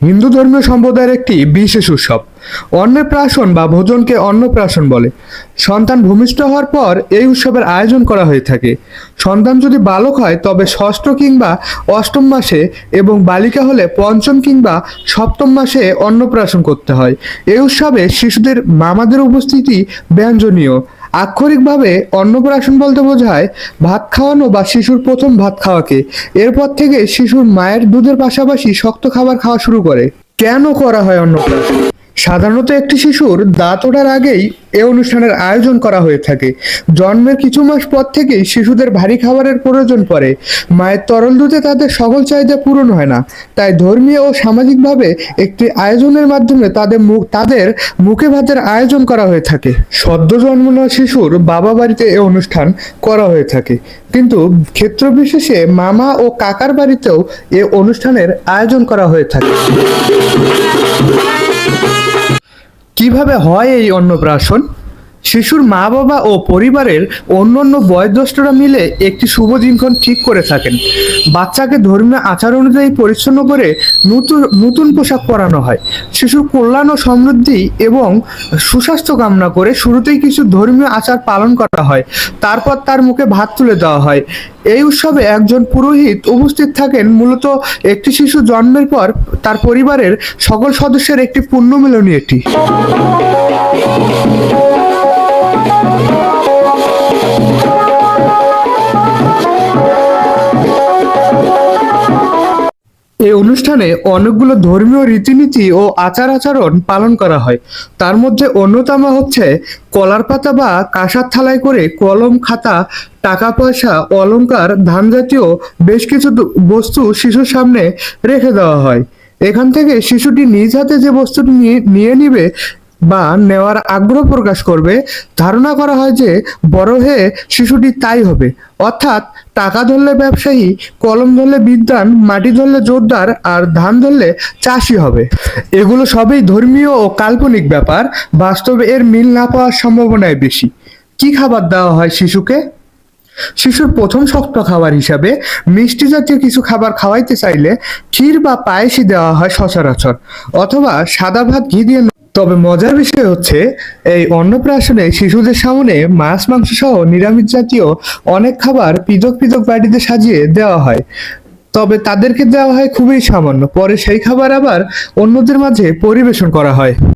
হিন্দু ধর্মীয় সম্প্রদায়ের একটি বিশেষ উৎসব। অন্নপ্রাশন বা ভোজনকে অন্নপ্রাশন বলে। সন্তান ভূমিষ্ঠ হওয়ার পর এই উৎসবের আয়োজন করা হয়ে থাকে। সন্তান যদি বালক হয়, তবে ষষ্ঠ কিংবা অষ্টম মাসে এবং বালিকা হলে পঞ্চম কিংবা সপ্তম মাসে অন্নপ্রাশন করতে হয়। এই উৎসবে শিশুদের, মামাদের উপস্থিতি ব্যঞ্জনীয়। আক্ষরিকভাবে অন্নপ্রাশন বলতে বোঝায় ভাত খাওয়ানো বা শিশুর প্রথম ভাত খাওয়াকে। এরপর থেকে শিশুর মায়ের দুধের পাশাপাশি শক্ত খাবার খাওয়া শুরু করে। কেন করা হয় অন্নপ্রাশন সাধারণত একটি শিশুর দাঁত ওঠার আগেই এ অনুষ্ঠানের আয়োজন করা হয়ে থাকে। জন্মের কিছু মাস পর থেকেই শিশুদের ভারী খাবারের প্রয়োজন পড়ে। মায়ের তরল দুধে তাদের সকল চাহিদা পূরণ হয় না। তাই ধর্মীয় ও সামাজিকভাবে একটি আয়োজনের মাধ্যমে তাদের মুখ তাদের মুখে ভাতের আয়োজন করা হয়ে থাকে। সদ্য জন্ম নেওয়া শিশুর বাবা বাড়িতে এ অনুষ্ঠান করা হয়ে থাকে। কিন্তু ক্ষেত্র বিশেষে মামা ও কাকার বাড়িতেও এ অনুষ্ঠানের আয়োজন করা হয়ে থাকে। কীভাবে হয় এই অন্নপ্রাশন? শিশুর মা বাবা ও পরিবারের অন্যান্য বয়োজ্যেষ্ঠরা মিলে একটি শুভ দিনক্ষণ ঠিক করে থাকেন। বাচ্চাকে ধর্মীয় আচার অনুযায়ী পরিচ্ছন্ন করে নতুন নতুন পোশাক পরানো হয়। শিশুর কল্যাণ ও সমৃদ্ধি এবং সুস্বাস্থ্য কামনা করে শুরুতেই কিছু ধর্মীয় আচার পালন করা হয়। তারপর তার মুখে ভাত তুলে দেওয়া হয়। এই উৎসবে একজন পুরোহিত উপস্থিত থাকেন। মূলত একটি শিশু জন্মের পর তার পরিবারের সকল সদস্যের একটি পুণ্য মিলনী এটি। এই অনুষ্ঠানে অনেকগুলো ধর্মীয় রীতিনীতি ও আচার আচরণ পালন করা হয়। তার মধ্যে অন্যতম হচ্ছে কলার পাতা বা কাঁসার থালায় করে কলম, খাতা টাকা পয়সা অলঙ্কার ধান জাতীয় বেশ কিছু বস্তু শিশুর সামনে রেখে দেওয়া হয়। এখান থেকে শিশুটি নিজ হাতে যে বস্তুটি নিয়ে নিয়ে নিবে বা নেওয়ার আগ্রহ প্রকাশ করবে, ধারণা করা হয় যে বড় হয়ে শিশুটি তাই হবে। অর্থাৎ টাকা ধরলে ব্যবসায়ী, কলম ধরলে বিদ্যান মাটি ধরলে জোরদার, আর ধান ধরলে চাষি হবে। এগুলো সবই ধর্মীয় ও কাল্পনিক ব্যাপার, বাস্তবে এর মিল না পাওয়ার সম্ভাবনায় বেশি। কি খাবার দেওয়া হয় শিশুকে? শিশুর প্রথম শক্ত খাবার হিসাবে মিষ্টি জাতীয় কিছু খাবার খাওয়াইতে চাইলে ক্ষীর বা পায়েসই দেওয়া হয় সচরাচর, অথবা সাদা ভাত ঘি দিয়ে তবে মজার বিষয় হচ্ছে, এই অন্নপ্রাশনে শিশুদের সামনে মাছ, মাংস সহ নিরামিষ জাতীয় অনেক খাবার পৃথক পৃথক বাড়িতে সাজিয়ে দেওয়া হয়। তবে তাদেরকে দেওয়া হয় খুবই সামান্য, পরে সেই খাবার আবার অন্যদের মাঝে পরিবেশন করা হয়।